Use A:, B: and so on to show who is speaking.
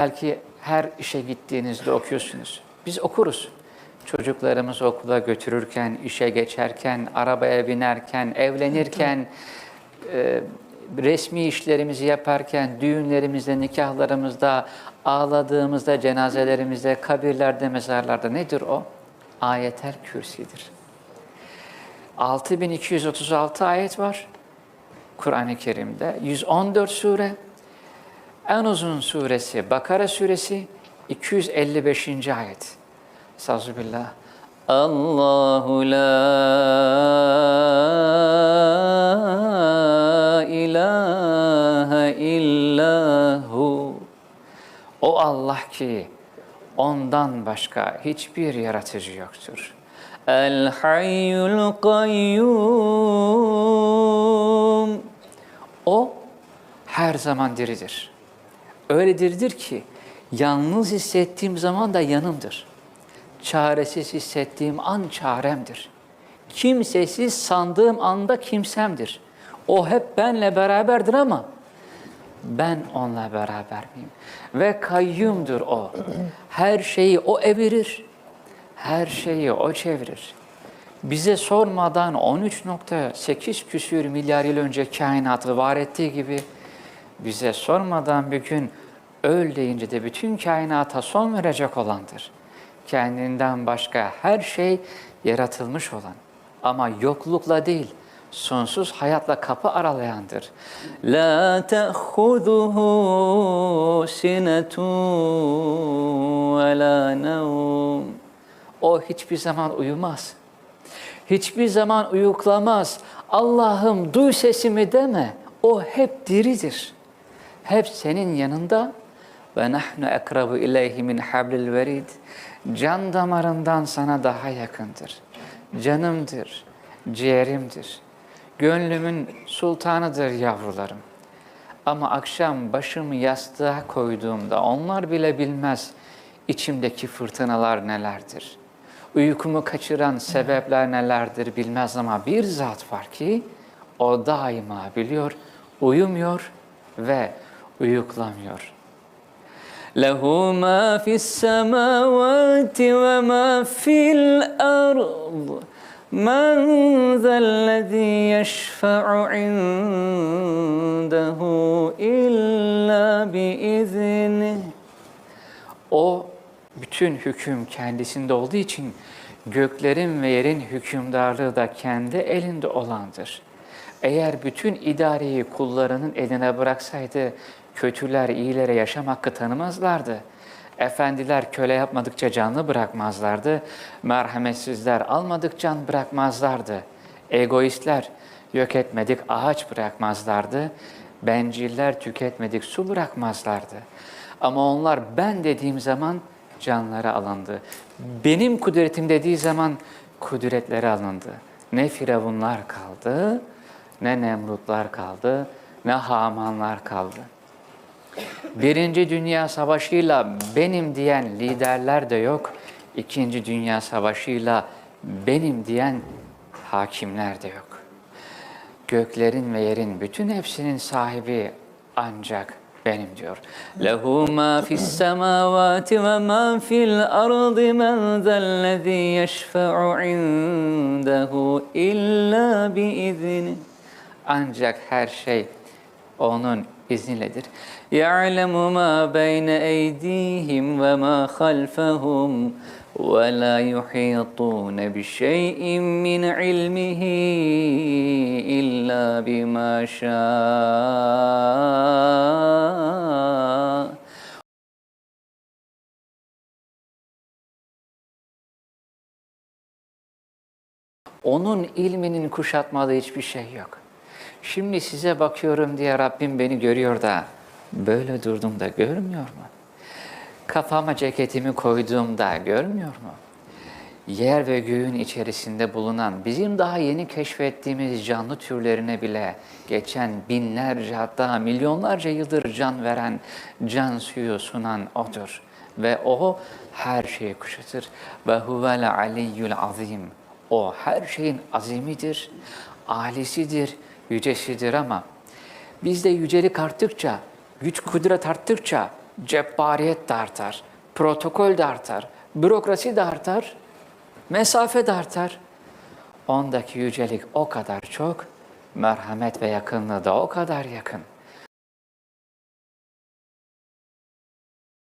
A: Belki her işe gittiğinizde okuyorsunuz. Biz okuruz. Çocuklarımızı okula götürürken, işe geçerken, arabaya binerken, evlenirken, e, resmi işlerimizi yaparken, düğünlerimizde, nikahlarımızda, ağladığımızda, cenazelerimizde, kabirlerde, mezarlarda nedir o? Ayetel Kürsi'dir. 6236 ayet var Kur'an-ı Kerim'de. 114 sure. En uzun suresi Bakara suresi 255. ayet. Estağfirullah. Allahu la ilahe illahu. O Allah ki ondan başka hiçbir yaratıcı yoktur. El hayyul kayyum. O her zaman diridir. Öyle diridir ki yalnız hissettiğim zaman da yanımdır. Çaresiz hissettiğim an çaremdir. Kimsesiz sandığım anda kimsemdir. O hep benle beraberdir ama ben onunla beraber miyim? Ve kayyumdur o. Her şeyi o evirir. Her şeyi o çevirir. Bize sormadan 13.8 küsür milyar yıl önce kainatı var ettiği gibi bize sormadan bir gün öl deyince de bütün kainata son verecek olandır. Kendinden başka her şey yaratılmış olan ama yoklukla değil, sonsuz hayatla kapı aralayandır. La ta'khuduhu sinetun ve la nevm. O hiçbir zaman uyumaz. Hiçbir zaman uyuklamaz. Allah'ım duy sesimi deme. O hep diridir. Hep senin yanında ve nahnu ekrabu ileyhi min hablil verid. Can damarından sana daha yakındır. Canımdır, ciğerimdir. Gönlümün sultanıdır yavrularım. Ama akşam başımı yastığa koyduğumda onlar bile bilmez içimdeki fırtınalar nelerdir. Uykumu kaçıran sebepler nelerdir bilmez ama bir zat var ki o daima biliyor, uyumuyor ve uyuklamıyor. Lehu ma fis semavati ve ma fil ard. Men zellezî yeşfe'u indehu illa biiznih. O bütün hüküm kendisinde olduğu için göklerin ve yerin hükümdarlığı da kendi elinde olandır. Eğer bütün idareyi kullarının eline bıraksaydı kötüler iyilere yaşam hakkı tanımazlardı. Efendiler köle yapmadıkça canlı bırakmazlardı. Merhametsizler almadık can bırakmazlardı. Egoistler yok etmedik ağaç bırakmazlardı. Benciller tüketmedik su bırakmazlardı. Ama onlar ben dediğim zaman canları alındı. Benim kudretim dediği zaman kudretleri alındı. Ne firavunlar kaldı, ne Nemrutlar kaldı, ne Hamanlar kaldı. Birinci Dünya Savaşı'yla benim diyen liderler de yok. İkinci Dünya Savaşı'yla benim diyen hakimler de yok. Göklerin ve yerin bütün hepsinin sahibi ancak benim diyor. Lehu ma fis semavati ve ma fil ardı men zellezî yeşfe'u indehu illa biizni. Ancak her şey onun izniyledir. يَعْلَمُ مَا بَيْنَ اَيْدِيهِمْ وَمَا خَلْفَهُمْ وَلَا يُحِيطُونَ بِشَيْءٍ مِّنْ عِلْمِهِ إِلَّا بِمَا شَاءَ Onun ilminin kuşatmadığı hiçbir şey yok. Şimdi size bakıyorum diye Rabbim beni görüyor da böyle durduğumda görmüyor mu? Kafama ceketimi koyduğumda görmüyor mu? Yer ve göğün içerisinde bulunan bizim daha yeni keşfettiğimiz canlı türlerine bile geçen binlerce hatta milyonlarca yıldır can veren, can suyu sunan O'dur. Ve O her şeyi kuşatır. Ve huvel aliyyul azim. O her şeyin azimidir, alisidir, yücesidir ama biz de yücelik arttıkça, güç kudret arttıkça cebbariyet de artar, protokol de artar, bürokrasi de artar, mesafe de artar. Ondaki yücelik o kadar çok, merhamet ve yakınlığı da o kadar yakın.